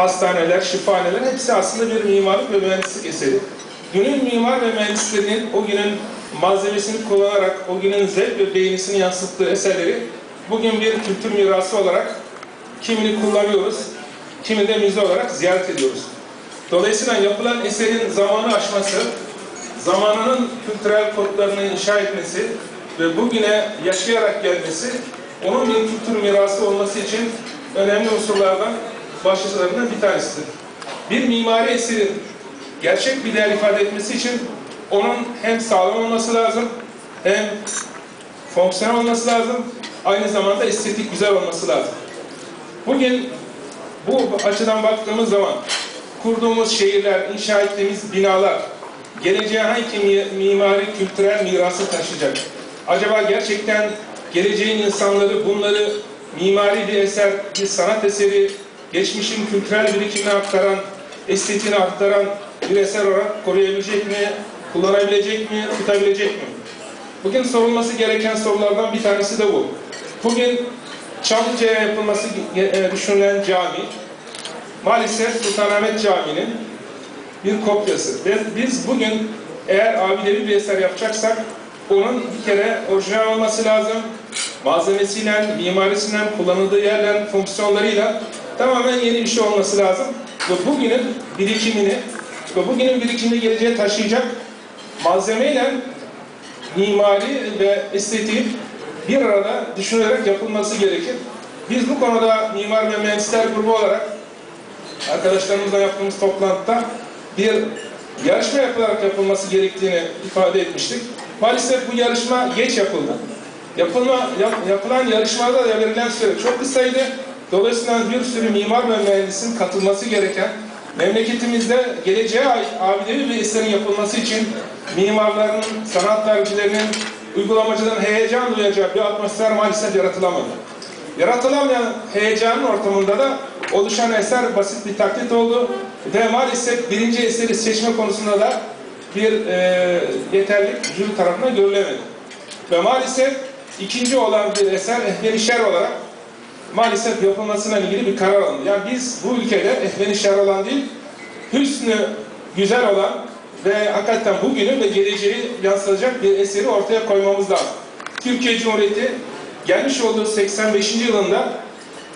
hastaneler, şifahaneler hepsi aslında bir mimarlık ve mühendislik eseri. Günün mimar ve mühendislerinin o günün malzemesini kullanarak o günün zevk ve beğenisini yansıttığı eserleri bugün bir kültür mirası olarak kimini kullanıyoruz, kimi de müze olarak ziyaret ediyoruz. Dolayısıyla yapılan eserin zamanı aşması, zamanının kültürel kodlarını inşa etmesi ve bugüne yaşayarak gelmesi, onun bir kültür mirası olması için önemli unsurlardan başlıcalarından bir tanesidir. Bir mimari eserin gerçek bir değer ifade etmesi için onun hem sağlam olması lazım, hem fonksiyonel olması lazım, aynı zamanda estetik güzel olması lazım. Bugün bu açıdan baktığımız zaman kurduğumuz şehirler, inşa ettiğimiz binalar geleceğe hangi mimari kültürel mirası taşıyacak? Acaba gerçekten geleceğin insanları bunları mimari bir eser, bir sanat eseri, geçmişin kültürel birikimini aktaran, estetiğini aktaran bir eser olarak koruyabilecek mi, kullanabilecek mi, tutabilecek mi? Bugün sorulması gereken sorulardan bir tanesi de bu. Bugün Çamlıca'ya yapılması düşünülen cami, maalesef Sultanahmet Camii'nin bir kopyası. Biz bugün eğer abidevi bir eser yapacaksak onun bir kere orijinal olması lazım. Malzemesiyle, mimarisiyle, kullanıldığı yerle, fonksiyonlarıyla tamamen yeni bir şey olması lazım. Ve bugünün birikimini ve bugünün birikimini geleceğe taşıyacak malzemeyle mimari ve estetiği bir arada düşünülerek yapılması gerekir. Biz bu konuda mimar ve mühendisler grubu olarak arkadaşlarımızla yaptığımız toplantıda bir yarışma yapılarak yapılması gerektiğini ifade etmiştik. Maalesef bu yarışma geç yapıldı. Yapılma, yap, yapılan yarışmada da verilen süre çok kısaydı. Dolayısıyla bir sürü mimar ve mühendisin katılması gereken memleketimizde geleceğe ait abidevi bir eserin yapılması için mimarların, sanat tarihçilerinin, uygulamacıların heyecan duyacağı bir atmosfer maalesef yaratılamadı. Yaratılan heyecanın ortamında da oluşan eser basit bir taklit oldu ve maalesef birinci eseri seçme konusunda da bir e, yeterlik jüri tarafından görülemedi. Ve maalesef ikinci olan bir eser ehvenişer olarak maalesef yapılmasına ilgili bir karar alındı. Yani biz bu ülkede ehvenişer olan değil, hüsnü güzel olan ve hakikaten bugünü ve geleceği yansıtacak bir eseri ortaya koymamız lazım. Türkiye Cumhuriyeti gelmiş olduğu 85. yılında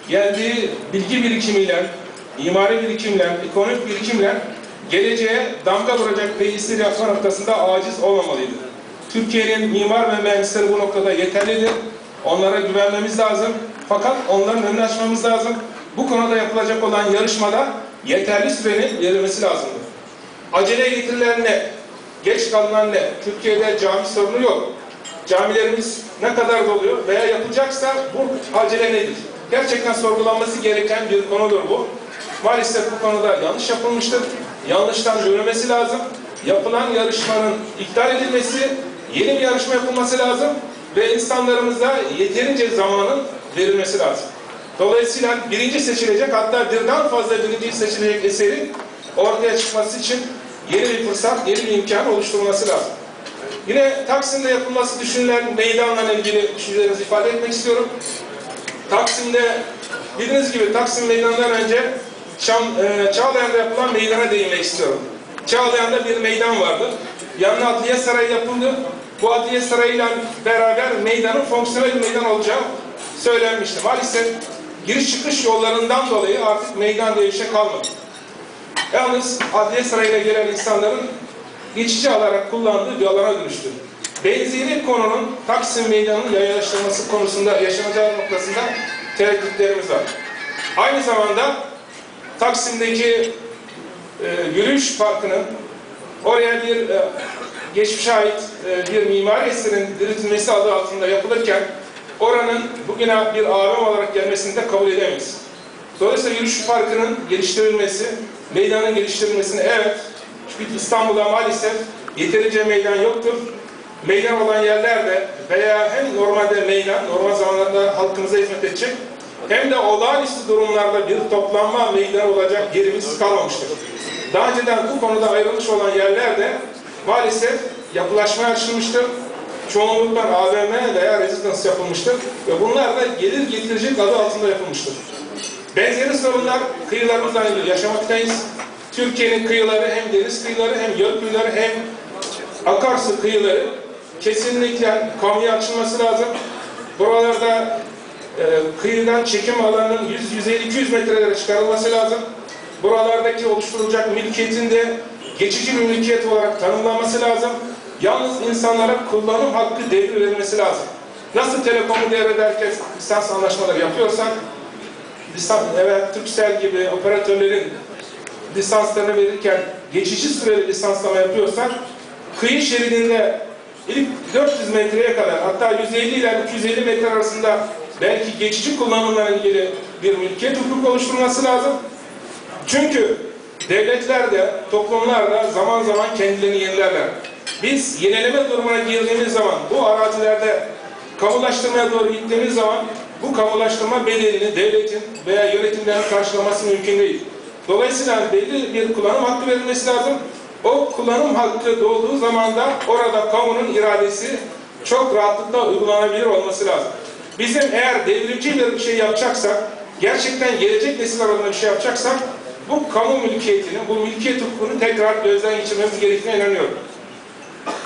geldiği bilgi birikimiyle, mimari birikimle, ekonomik birikimle geleceğe damga vuracak eseri yapma noktasında aciz olmamalıydı. Türkiye'nin mimar ve mühendisleri bu noktada yeterlidir. Onlara güvenmemiz lazım. Fakat onların önünü açmamız lazım. Bu konuda yapılacak olan yarışmada yeterli sürenin verilmesi lazımdır. Acele getirilen ne? Geç kalınan ne? Türkiye'de cami sorunu yok. Camilerimiz ne kadar doluyor veya yapılacaksa bu acele nedir? Gerçekten sorgulanması gereken bir konudur bu. Maalesef bu konuda yanlış yapılmıştır. Yanlıştan dönülmesi lazım. Yapılan yarışmanın iptal edilmesi, yeni bir yarışma yapılması lazım ve insanlarımıza yeterince zamanın verilmesi lazım. Dolayısıyla birinci seçilecek hatta birden fazla birinci seçilecek eserin ortaya çıkması için yeni bir fırsat, yeni bir imkan oluşturulması lazım. Yine Taksim'de yapılması düşünülen meydanla ilgili düşüncelerinizi ifade etmek istiyorum. Taksim'de bildiğiniz gibi Taksim Meydanı'ndan önce Şam, e, Çağlayan'da yapılan meydana değinmek istiyorum. Çağlayan'da bir meydan vardı. Yanına Adliye Sarayı yapıldı. Bu Adliye Sarayı'yla beraber meydanın fonksiyonel meydan olacağı söylenmişti. Maalesef giriş çıkış yollarından dolayı artık meydan diye bir şey kalmadı. Yalnız Adliye Sarayı'na gelen insanların geçici alarak kullandığı bir alana dönüştü. Benzeri konunun Taksim Meydanı'nın yayalaştırılması konusunda yaşanacağı noktasında tereddütlerimiz var. Aynı zamanda Taksim'deki e, yürüyüş parkının oraya bir e, geçmişe ait e, bir mimari eserin diriltilmesi adı altında yapılırken oranın bugüne bir AVM olarak gelmesini de kabul edemeyiz. Dolayısıyla yürüyüş parkının geliştirilmesi, meydanın geliştirilmesini evet, çünkü İstanbul'da maalesef yeterince meydan yoktur. Meydan olan yerlerde veya hem normalde meydan, normal zamanlarda halkımıza hizmet edecek, hem de olağanüstü durumlarda bir toplanma meydanı olacak yerimiz kalmamıştır. Daha önceden bu konuda ayrılmış olan yerlerde maalesef yapılaşmaya açılmıştır. Çoğunlukla AVM veya rezidans yapılmıştır. Ve bunlar da gelir getirecek adı altında yapılmıştır. Benzeri sorunlar kıyılarımızla ilgili yaşamaktayız. Türkiye'nin kıyıları hem deniz kıyıları hem göl kıyıları hem akarsu kıyıları kesinlikle kamuya açılması lazım. Buralarda e, kıyıdan çekim alanının 100-150-200 metrelere çıkarılması lazım. Buralardaki oluşturulacak mülkiyetin de geçici mülkiyet olarak tanımlanması lazım. Yalnız insanlara kullanım hakkı devri verilmesi lazım. Nasıl telekomu devrederken lisans anlaşmaları yapıyorsak, lisans, evet, Türksel gibi operatörlerin lisanslarını verirken geçici süreli lisanslama yapıyorsak, kıyı şeridinde ilk 400 metreye kadar hatta 150 ile 250 metre arasında belki geçici kullanımla ilgili bir mülkiyet hukuku oluşturması lazım. Çünkü devletler de toplumlar da zaman zaman kendilerini yenilerler. Biz yenileme durumuna girdiğimiz zaman bu arazilerde kamulaştırmaya doğru gittiğimiz zaman bu kamulaştırma bedelini devletin veya yönetimlerin karşılaması mümkün değil. Dolayısıyla belli bir kullanım hakkı verilmesi lazım. O kullanım hakkı doğduğu zaman da orada kamunun iradesi çok rahatlıkla uygulanabilir olması lazım. Bizim eğer devrimci bir şey yapacaksak, gerçekten gelecek nesiller adına bir şey yapacaksak, bu kamu mülkiyetini, bu mülkiyet hukukunu tekrar gözden geçirmemiz gerektiğine inanıyorum.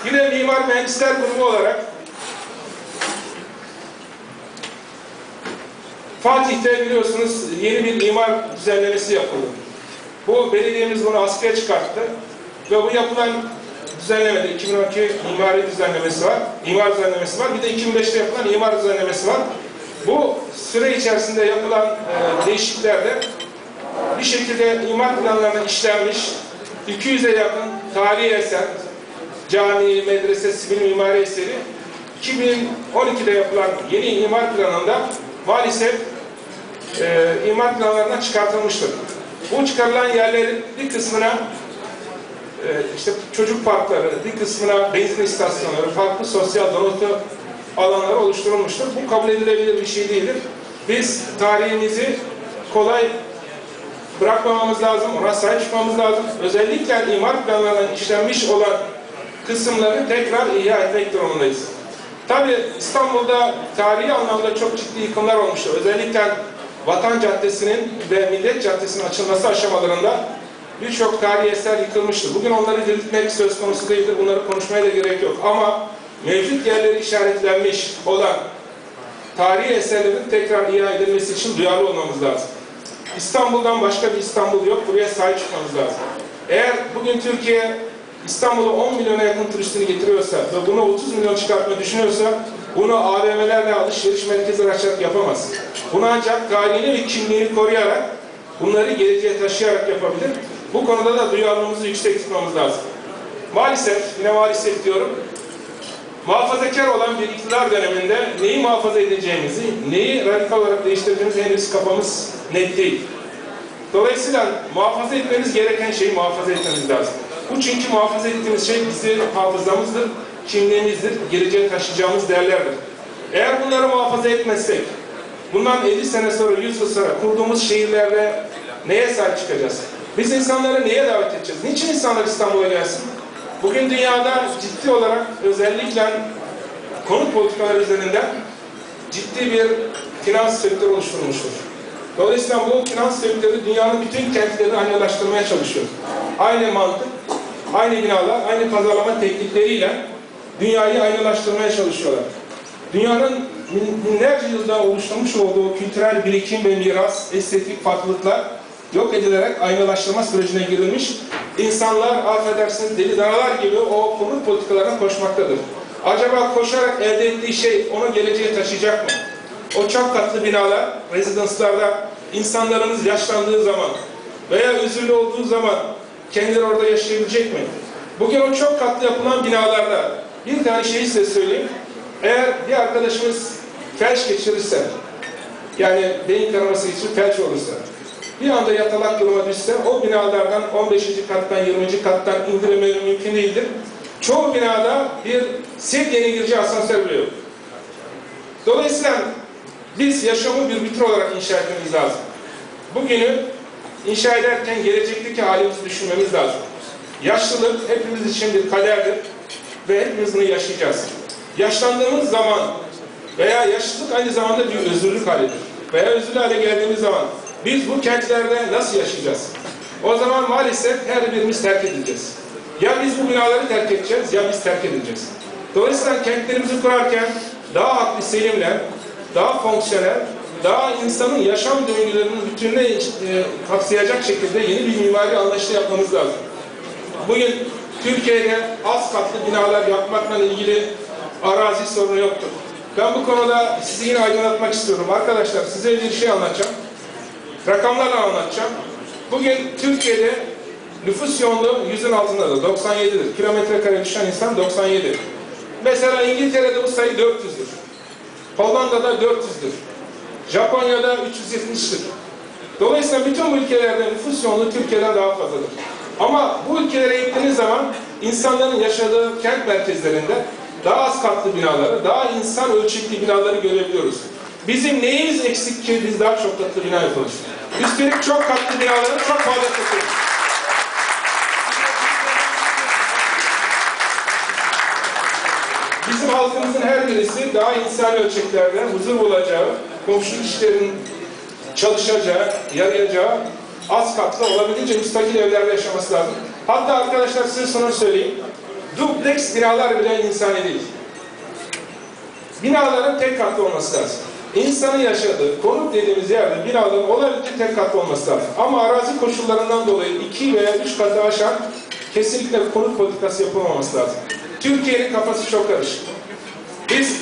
Yine Mimar Mühendisler Grubu olarak Fatih'te biliyorsunuz yeni bir imar düzenlemesi yapıldı. Bu belediyemiz bunu askıya çıkarttı ve bu yapılan düzenlemede 2012 mimari düzenlemesi var, imar düzenlemesi var. Bir de 2005'te yapılan imar düzenlemesi var. Bu süre içerisinde yapılan e, değişikliklerde bir şekilde imar planlarına işlenmiş 200'e yakın tarihi eser, cami, medrese, sivil mimari eseri 2012'de yapılan yeni imar planında maalesef e, imar planlarından çıkartılmıştır. Bu çıkarılan yerlerin bir kısmına e, işte çocuk parkları, bir kısmına benzin istasyonları, farklı sosyal donatı alanları oluşturulmuştur. Bu kabul edilebilir bir şey değildir. Biz tarihimizi kolay bırakmamamız lazım, ona sahip çıkmamız lazım. Özellikle imar planlarından işlenmiş olan kısımları tekrar ihya etmek durumundayız. Tabi İstanbul'da tarihi anlamda çok ciddi yıkımlar olmuştur. Özellikle Vatan Caddesi'nin ve Millet Caddesi'nin açılması aşamalarında birçok tarihi eser yıkılmıştır. Bugün onları diriltmek söz konusu değildir. Bunları konuşmaya da gerek yok. Ama mevcut yerleri işaretlenmiş olan tarihi eserlerin tekrar ihya edilmesi için duyarlı olmamız lazım. İstanbul'dan başka bir İstanbul yok. Buraya sahip çıkmamız lazım. Eğer bugün Türkiye İstanbul'a 10 milyona yakın turistini getiriyorsa ve bunu 30 milyon çıkartmayı düşünüyorsa bunu AVM'lerle alışveriş merkezleri açarak yapamaz. Bunu ancak tarihini ve kimliğini koruyarak bunları geleceğe taşıyarak yapabilir. Bu konuda da duyarlılığımızı yüksek tutmamız lazım. Maalesef, yine maalesef diyorum, muhafazakar olan bir iktidar döneminde neyi muhafaza edeceğimizi, neyi radikal olarak değiştirdiğimizi henüz kafamız net değil. Dolayısıyla muhafaza etmemiz gereken şeyi muhafaza etmemiz lazım. Bu çünkü muhafaza ettiğimiz şey bizim hafızamızdır, kimliğimizdir, geleceğe taşıyacağımız değerlerdir. Eğer bunları muhafaza etmezsek, bundan 50 sene sonra, 100 yıl sonra kurduğumuz şehirlerde neye sahip çıkacağız? Biz insanları neye davet edeceğiz? Niçin insanlar İstanbul'a gelsin? Bugün dünyada ciddi olarak özellikle konut politikaları üzerinden ciddi bir finans sektörü oluşturulmuştur. Dolayısıyla bu finans sektörü dünyanın bütün kentlerini aynılaştırmaya çalışıyor. Aynı mantık, aynı binalar, aynı pazarlama teknikleriyle dünyayı aynılaştırmaya çalışıyorlar. Dünyanın binlerce yılda oluşturmuş olduğu kültürel birikim ve miras, estetik farklılıklar yok edilerek aynılaştırma sürecine girilmiş. İnsanlar affedersiniz deli danalar gibi o konut politikalarına koşmaktadır. Acaba koşarak elde ettiği şey onu geleceğe taşıyacak mı? O çok katlı binalar, rezidanslarda insanlarımız yaşlandığı zaman veya üzüllü olduğu zaman kendileri orada yaşayabilecek mi? Bugün o çok katlı yapılan binalarda bir tane şeyi size söyleyeyim. Eğer bir arkadaşımız felç geçirirse, yani beyin kanaması geçirip felç olursa, bir anda yatalak duruma düşse o binalardan 15. kattan 20. kattan indirilmeleri mümkün değildir. Çoğu binada bir sedyenin gireceği asansör bile yok. Dolayısıyla biz yaşamı bir bütün olarak inşa etmemiz lazım. Bugünü inşa ederken gelecekteki halimizi düşünmemiz lazım. Yaşlılık hepimiz için bir kaderdir ve hepimiz bunu yaşayacağız. Yaşlandığımız zaman veya yaşlılık aynı zamanda bir özürlük halidir. Veya özürlü hale geldiğimiz zaman biz bu kentlerde nasıl yaşayacağız? O zaman maalesef her birimiz terk edileceğiz. Ya biz bu binaları terk edeceğiz ya biz terk edileceğiz. Dolayısıyla kentlerimizi kurarken daha aklı selimle, daha fonksiyonel, daha insanın yaşam döngülerinin bütününe e, kapsayacak şekilde yeni bir mimari anlayışı yapmamız lazım. Bugün Türkiye'de az katlı binalar yapmakla ilgili arazi sorunu yoktur. Ben bu konuda sizi yine aydınlatmak istiyorum. Arkadaşlar size bir şey anlatacağım. Rakamlarla anlatacağım. Bugün Türkiye'de nüfus yoğunluğu yüzün altındadır. 97'dir. Kilometre kare düşen insan 97. Mesela İngiltere'de bu sayı 400'dür. Hollanda'da 400'dür. Japonya'da 370'tir. Dolayısıyla bütün bu ülkelerde nüfus yoğunluğu Türkiye'den daha fazladır. Ama bu ülkelere gittiğiniz zaman insanların yaşadığı kent merkezlerinde daha az katlı binaları, daha insan ölçekli binaları görebiliyoruz. Bizim neyimiz eksik ki biz daha çok katlı bina yapıyoruz? Üstelik çok katlı binaları çok fazla katıyoruz. Bizim halkımızın her birisi daha insani ölçeklerde huzur bulacağı, komşu kişilerin çalışacağı, yarayacağı az katlı olabildiğince müstakil evlerde yaşaması lazım. Hatta arkadaşlar size şunu söyleyeyim. Dubleks binalar bile insani değil. Binaların tek katlı olması lazım. İnsanın yaşadığı, konut dediğimiz yerde binaların olabildiğince tek katlı olması lazım. Ama arazi koşullarından dolayı iki veya üç katı aşan kesinlikle konut politikası yapılmaması lazım. Türkiye'nin kafası çok karışık. Biz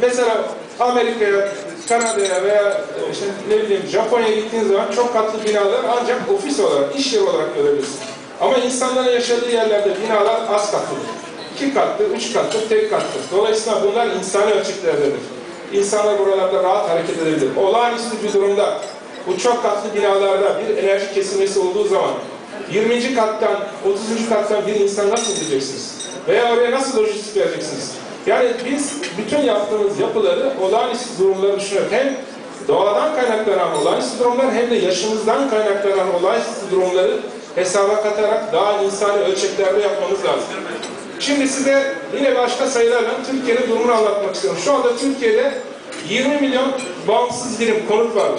mesela Amerika'ya, Kanada'ya veya e, işte ne bileyim Japonya'ya gittiğiniz zaman çok katlı binalar ancak ofis olarak, iş yeri olarak görebilirsiniz. Ama insanların yaşadığı yerlerde binalar az katlıdır. İki katlı, üç katlı, tek katlı. Dolayısıyla bunlar insani ölçeklerdedir. İnsanlar buralarda rahat hareket edebilir. Olağanüstü bir durumda bu çok katlı binalarda bir enerji kesilmesi olduğu zaman 20. kattan, 30. kattan bir insan nasıl indireceksiniz? Veya oraya nasıl lojistik vereceksiniz? Yani biz bütün yaptığımız yapıları olağanüstü durumları düşünüyoruz. Hem doğadan kaynaklanan olağanüstü durumlar hem de yaşımızdan kaynaklanan olağanüstü durumları hesaba katarak daha insani ölçeklerde yapmamız lazım. Şimdi size yine başka sayılarla Türkiye'nin durumunu anlatmak istiyorum. Şu anda Türkiye'de 20 milyon bağımsız birim konut var.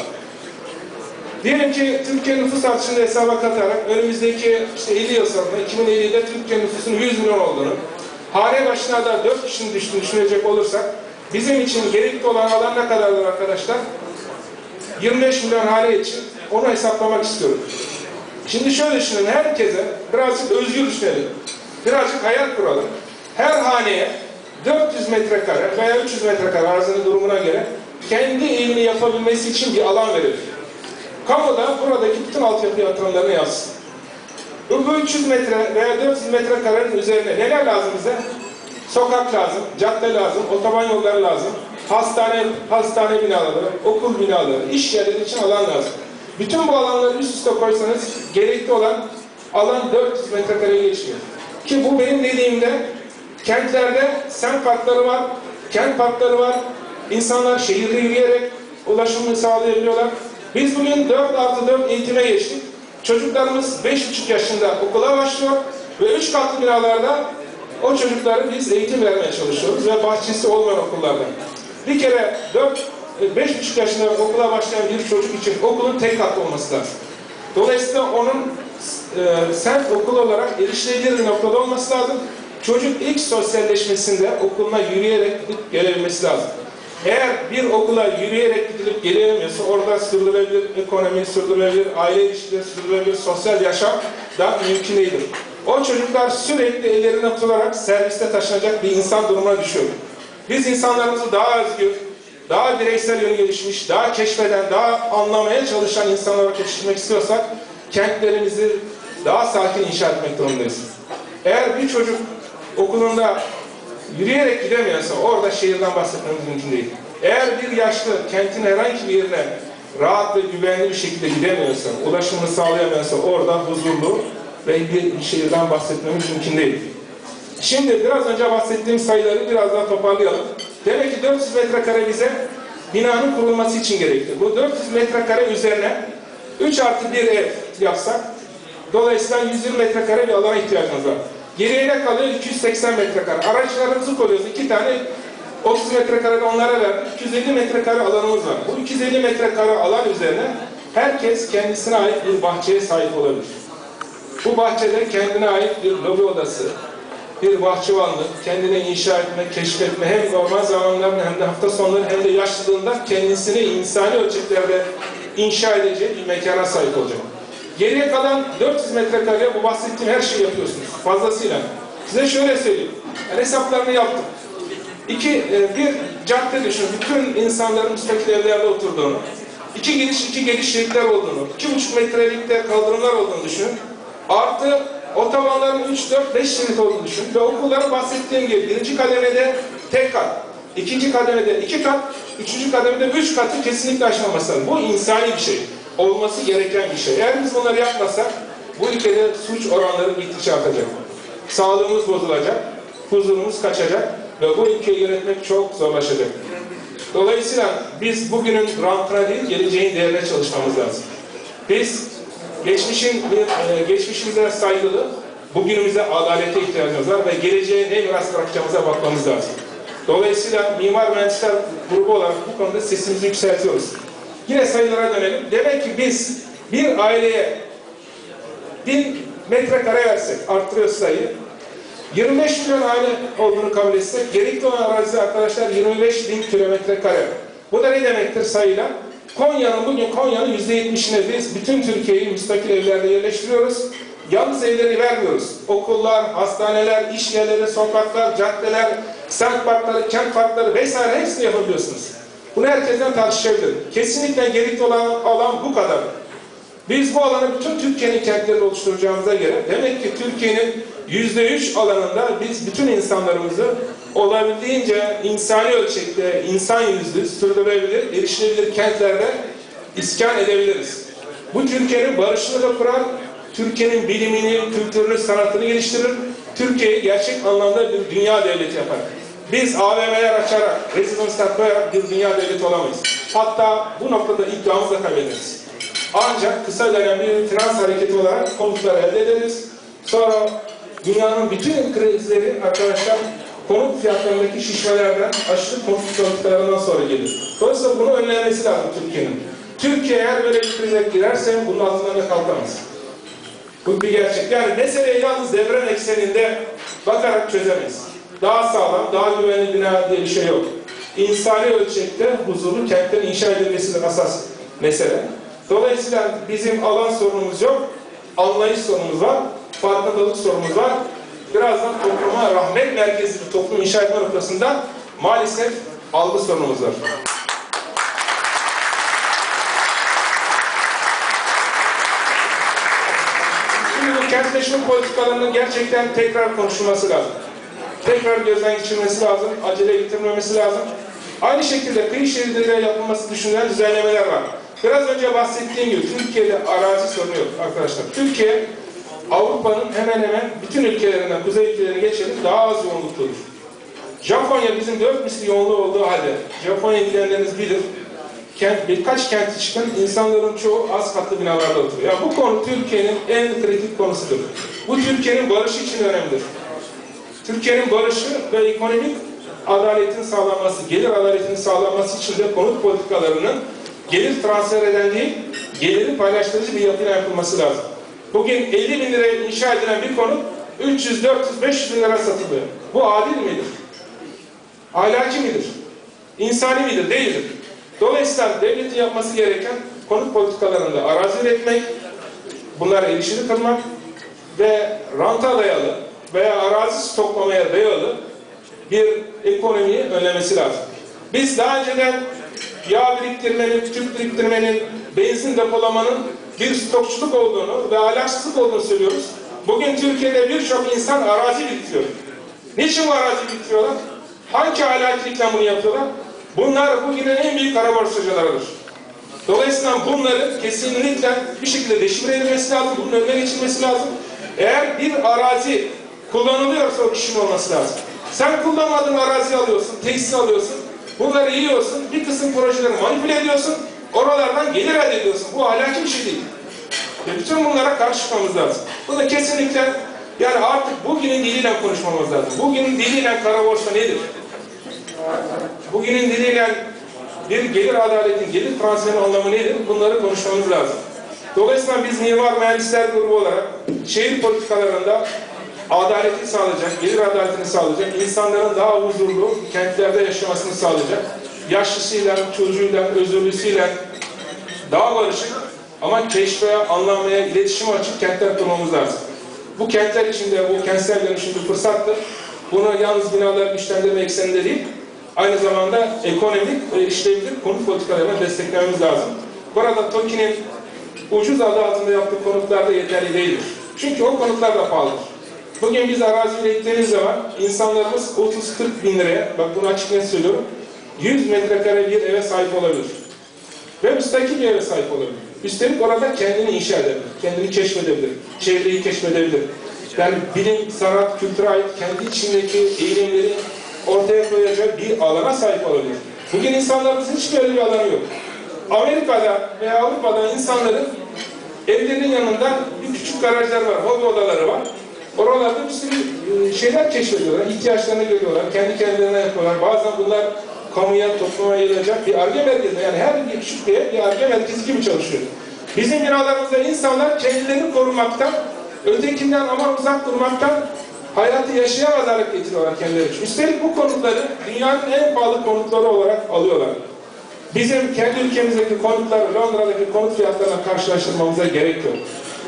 Diyelim ki Türkiye nüfus artışını hesaba katarak önümüzdeki işte 50 yıl sonra 2050'de Türkiye nüfusunun 100 milyon olduğunu, hane başına da 4 kişinin düştüğünü düşünecek olursak bizim için gerekli olan alan ne kadardır arkadaşlar? 25 milyon hane için onu hesaplamak istiyorum. Şimdi şöyle düşünün herkese birazcık özgür düşünelim. Birazcık hayal kuralım. Her haneye 400 metrekare veya 300 metrekare arzının durumuna göre kendi evini yapabilmesi için bir alan verelim. Kamuda buradaki bütün altyapı yatırımlarını yapsın. Bu 300 metre veya 400 metrekarenin üzerine neler lazım bize? Sokak lazım, cadde lazım, otoban yolları lazım, hastane, hastane binaları, okul binaları, iş yerleri için alan lazım. Bütün bu alanları üst üste koysanız gerekli olan alan 400 metrekareye geçmiyor. Ki bu benim dediğimde kentlerde semt parkları var, kent parkları var. İnsanlar şehirde yürüyerek ulaşımını sağlayabiliyorlar. Biz bugün 4 artı 4 eğitime geçtik. Çocuklarımız 5,5 yaşında okula başlıyor ve 3 katlı binalarda o çocuklara biz eğitim vermeye çalışıyoruz ve bahçesi olmayan okullarda. Bir kere 4 5,5 yaşında okula başlayan bir çocuk için okulun tek katlı olması lazım. Dolayısıyla onun e, sent okul olarak erişilebilir bir noktada olması lazım. Çocuk ilk sosyalleşmesinde okuluna yürüyerek gidip gelebilmesi lazım. Eğer bir okula yürüyerek gidilip gelemiyorsa orada sürdürülebilir ekonomi, sürdürülebilir aile ilişkileri, sürdürülebilir sosyal yaşam da mümkün değildir. O çocuklar sürekli ellerine tutularak serviste taşınacak bir insan durumuna düşüyor. Biz insanlarımızı daha özgür, daha bireysel yönü gelişmiş, daha keşfeden, daha anlamaya çalışan insanlara yetiştirmek istiyorsak kentlerimizi daha sakin inşa etmek durumundayız. Eğer bir çocuk okulunda yürüyerek gidemiyorsa orada şehirden bahsetmemiz mümkün değil. Eğer bir yaşlı kentin herhangi bir yerine rahat ve güvenli bir şekilde gidemiyorsa, ulaşımını sağlayamıyorsa orada huzurlu ve bir şehirden bahsetmemiz mümkün değil. Şimdi biraz önce bahsettiğim sayıları biraz daha toparlayalım. Demek ki 400 metrekare bize binanın kurulması için gerekli. Bu 400 metrekare üzerine 3 artı 1 ev yapsak dolayısıyla 120 metrekare bir alana ihtiyacımız var. Geriye ne kalıyor? 280 metrekare. Araçlarımızı koyuyoruz. iki tane 30 metrekare onlara verdik. 250 metrekare alanımız var. Bu 250 metrekare alan üzerine Herkes kendisine ait bir bahçeye sahip olabilir. Bu bahçede kendine ait bir lobi odası, bir bahçıvanlık, kendine inşa etme, keşfetme hem normal zamanlarında hem de hafta sonları hem de yaşlılığında kendisini insani ölçeklerde inşa edeceği bir mekana sahip olacak. Geriye kalan 400 metrekare bu bahsettiğim her şeyi yapıyorsunuz. Fazlasıyla. Size şöyle söyleyeyim. Ben hesaplarını yaptım. İki, e, bir cadde düşün. Bütün insanların müstakil evlerde oturduğunu. iki giriş, iki geliş şeritler olduğunu. iki buçuk metrelikte kaldırımlar olduğunu düşünün. Artı otobanların 3, 4, 5 şerit olduğunu düşünün. Ve okulların bahsettiğim gibi birinci kademede tek kat. İkinci kademede iki kat, üçüncü kademede üç katı kesinlikle aşmaması lazım. Bu insani bir şey. Olması gereken bir şey. Eğer biz bunları yapmasak bu ülkede suç oranları gittikçe artacak. Sağlığımız bozulacak, huzurumuz kaçacak ve bu ülkeyi yönetmek çok zorlaşacak. Dolayısıyla biz bugünün rantına değil, geleceğin değerine çalışmamız lazım. Biz geçmişin e, geçmişimize saygılı, bugünümüze adalete ihtiyacımız var ve geleceğe ne miras bırakacağımıza bakmamız lazım. Dolayısıyla Mimar Mühendisler grubu olarak bu konuda sesimizi yükseltiyoruz. Yine sayılara dönelim. Demek ki biz bir aileye bin metrekare versek, arttırıyor sayıyı. 25 milyon aile olduğunu kabul etsek, gerekli olan arazi arkadaşlar 25 bin kilometre kare. Bu da ne demektir sayıyla? Konya'nın, bugün Konya'nın %70'ine biz bütün Türkiye'yi müstakil evlerde yerleştiriyoruz. Yalnız evleri vermiyoruz. Okullar, hastaneler, iş yerleri, sokaklar, caddeler, semt parkları, kent parkları vesaire hepsini yapabiliyorsunuz. Bunu herkesten tartışabilirim. Kesinlikle gerekli olan alan bu kadar. Biz bu alanı bütün Türkiye'nin kentlerinde oluşturacağımıza göre demek ki Türkiye'nin yüzde üç alanında biz bütün insanlarımızı olabildiğince insani ölçekte, insan yüzlü, sürdürülebilir, erişilebilir kentlerde iskan edebiliriz. Bu Türkiye'nin barışını da kurar, Türkiye'nin bilimini, kültürünü, sanatını geliştirir, Türkiye'yi gerçek anlamda bir dünya devleti yapar. Biz AVM'ler açarak, rezidanslar koyarak bir dünya devleti olamayız. Hatta bu noktada iddiamızı da kaybederiz. Ancak kısa dönem bir finans hareketi olarak konutları elde ederiz. Sonra dünyanın bütün krizleri arkadaşlar konut fiyatlarındaki şişmelerden, aşırı konut politikalarından sonra gelir. Dolayısıyla bunu önlenmesi lazım Türkiye'nin. Türkiye eğer böyle bir krize girerse bunun altından da kalkamaz. Bu bir gerçek. Yani meseleyi yalnız devren ekseninde bakarak çözemeyiz. Daha sağlam, daha güvenli bina diye bir şey yok. İnsani ölçekte huzurlu kentlerin inşa edilmesidir asas mesele. Dolayısıyla bizim alan sorunumuz yok, anlayış sorunumuz var, farkındalık sorunumuz var. Birazdan topluma rahmet merkezi bir toplum inşa etme noktasında maalesef algı sorunumuz var. Şimdi bu kentleşme politikalarının gerçekten tekrar konuşulması lazım. Tekrar gözden geçirilmesi lazım, acele getirmemesi lazım. Aynı şekilde kıyı şeridinde yapılması düşünülen düzenlemeler var. Biraz önce bahsettiğim gibi Türkiye'de arazi sorunu yok arkadaşlar. Türkiye Avrupa'nın hemen hemen bütün ülkelerinden, kuzey ülkelerine geçelim daha az yoğunlukludur. Japonya bizim dört misli yoğunluğu olduğu halde, Japonya gidenleriniz bilir, kent, birkaç kenti çıkın, insanların çoğu az katlı binalarda oturuyor. Yani bu konu Türkiye'nin en kritik konusudur. Bu Türkiye'nin barışı için önemlidir. Türkiye'nin barışı ve ekonomik adaletin sağlanması, gelir adaletinin sağlanması için de konut politikalarının gelir transfer eden değil, geliri paylaştırıcı bir yapıyla yapılması lazım. Bugün 50 bin liraya inşa edilen bir konut 300, 400, 500 bin lira satılıyor. Bu adil midir? Ahlaki midir? İnsani midir? Değildir. Dolayısıyla devletin yapması gereken konut politikalarında arazi üretmek, bunlara erişimi kılmak ve ranta dayalı veya arazi stoklamaya dayalı bir ekonomiyi önlemesi lazım. Biz daha önceden yağ biriktirmenin, tüp biriktirmenin, benzin depolamanın bir stokçuluk olduğunu ve ahlaksızlık olduğunu söylüyoruz. Bugün Türkiye'de birçok insan arazi biriktiriyor. Niçin bu arazi biriktiriyorlar? Hangi ahlakilikle bunu yapıyorlar? Bunlar bugünün en büyük kara borsacılarıdır. Dolayısıyla bunların kesinlikle bir şekilde deşifre edilmesi lazım, bunun önüne geçilmesi lazım. Eğer bir arazi kullanılıyorsa o kişinin olması lazım. Sen kullanmadığın arazi alıyorsun, tesis alıyorsun, bunları yiyorsun, bir kısım projeleri manipüle ediyorsun, oralardan gelir elde ediyorsun. Bu ahlaki bir şey değil. Ve bütün bunlara karşı çıkmamız lazım. Bu da kesinlikle yani artık bugünün diliyle konuşmamız lazım. Bugünün diliyle kara borsa nedir? Bugünün diliyle bir gelir adaletin, gelir transferinin anlamı nedir? Bunları konuşmamız lazım. Dolayısıyla biz mimar mühendisler grubu olarak şehir politikalarında adaleti sağlayacak, gelir adaletini sağlayacak, insanların daha huzurlu kentlerde yaşamasını sağlayacak, yaşlısıyla, çocuğuyla, özürlüsüyle daha barışık ama keşfe, anlamaya, iletişime açık kentler kurmamız lazım. Bu kentler içinde bu kentsel dönüşüm bir fırsattır. Bunu yalnız binalar güçlendirme ekseninde değil, aynı zamanda ekonomik ve işlevli konut politikalarını desteklememiz lazım. Burada TOKİ'nin ucuz adı altında yaptığı konutlar da yeterli değildir. Çünkü o konutlar da pahalıdır. Bugün biz arazi ürettiğimiz zaman insanlarımız 30-40 bin liraya, bak bunu açık net söylüyorum, 100 metrekare bir eve sahip olabilir. Ve müstakil bir eve sahip olabilir. Üstelik orada kendini inşa edebilir, kendini keşfedebilir, çevreyi keşfedebilir. Yani bilim, sanat, kültüre ait kendi içindeki eğilimleri ortaya koyacağı bir alana sahip olabilir. Bugün insanlarımızın hiçbir öyle bir alanı yok. Amerika'da veya Avrupa'da insanların evlerinin yanında bir küçük garajlar var, hobi odaları var. Oralarda bir sürü e, şeyler keşfediyorlar, ihtiyaçlarını görüyorlar, kendi kendilerine yapıyorlar. Bazen bunlar kamuya, topluma yayılacak bir arge merkezi. Yani her köye bir arge merkezi gibi çalışıyor. Bizim binalarımızda insanlar kendilerini korumaktan, ötekinden ama uzak durmaktan hayatı yaşayamaz hale getiriyorlar kendileri için. Üstelik bu konutları dünyanın en pahalı konutları olarak alıyorlar. Bizim kendi ülkemizdeki konutları Londra'daki konut fiyatlarına karşılaştırmamıza gerek yok.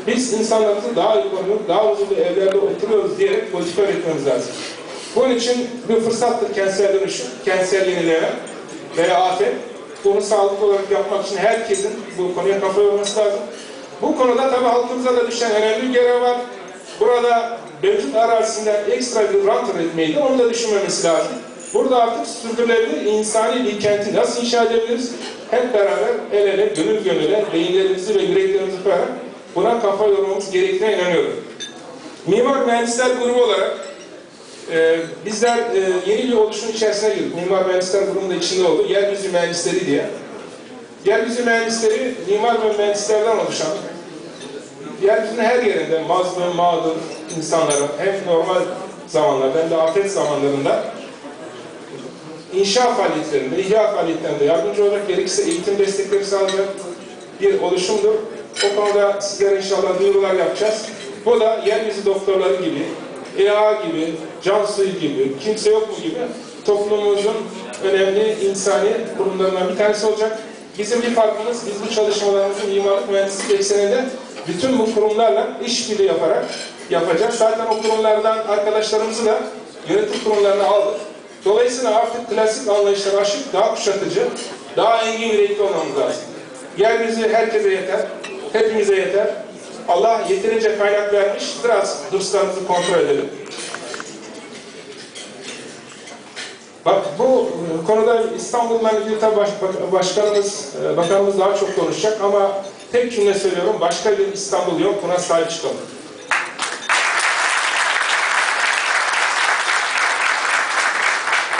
Biz insanlarımızı daha iyi koruyup daha huzurlu evlerde oturuyoruz diyerek politika üretmemiz lazım. Bunun için bir fırsattır kentsel dönüşüm, kentsel yenileme veya afet. Bunu sağlıklı olarak yapmak için herkesin bu konuya kafa yorması lazım. Bu konuda tabii halkımıza da düşen önemli bir görev var. Burada mevcut arazisinden ekstra bir rant üretmeyi de onu da düşünmemesi lazım. Burada artık sürdürülebilir insani bir kenti nasıl inşa edebiliriz? Hep beraber el ele, gönül gönüle, beyinlerimizi ve yüreklerimizi koyarak buna kafa yormamız gerektiğine inanıyorum. Mimar Mühendisler Grubu olarak e, bizler e, yeni bir oluşum içerisine girdik. Mimar Mühendisler Grubu'nun da içinde oldu. Yeryüzü Mühendisleri diye. Yeryüzü Mühendisleri mimar ve mühendislerden oluşan yeryüzünün her yerinde mazlum, mağdur insanlara hem normal zamanlarda hem de afet zamanlarında inşa faaliyetlerinde, ihya faaliyetlerinde yardımcı olarak gerekirse eğitim destekleri sağlayacak bir oluşumdur. O konuda sizlere inşallah duyurular yapacağız. Bu da yeryüzü doktorları gibi, EA gibi, can suyu gibi, kimse yok mu gibi toplumumuzun önemli insani kurumlarından bir tanesi olacak. Bizim bir farkımız, biz bu çalışmalarımızı mimarlık mühendislik ekseninde bütün bu kurumlarla işbirliği yaparak yapacağız. Zaten o kurumlardan arkadaşlarımızı da yönetim kurumlarına aldık. Dolayısıyla artık klasik anlayışlara aşık, daha kuşatıcı, daha engin yürekli olmamız lazım. Yeryüzü herkese yeter, hepimize yeter. Allah yeterince kaynak vermiş, biraz hırslarımızı kontrol edelim. Bak bu e, konuda İstanbul'la ilgili tabii baş, başkanımız, e, bakanımız daha çok konuşacak ama tek cümle söylüyorum, başka bir İstanbul yok, buna sahip çıkalım.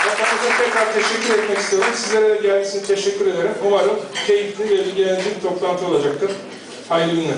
Bakanımıza tekrar teşekkür etmek istiyorum. Sizlere de geldiğiniz teşekkür ederim. Umarım keyifli ve bilgilendirici bir toplantı olacaktır. Heiligen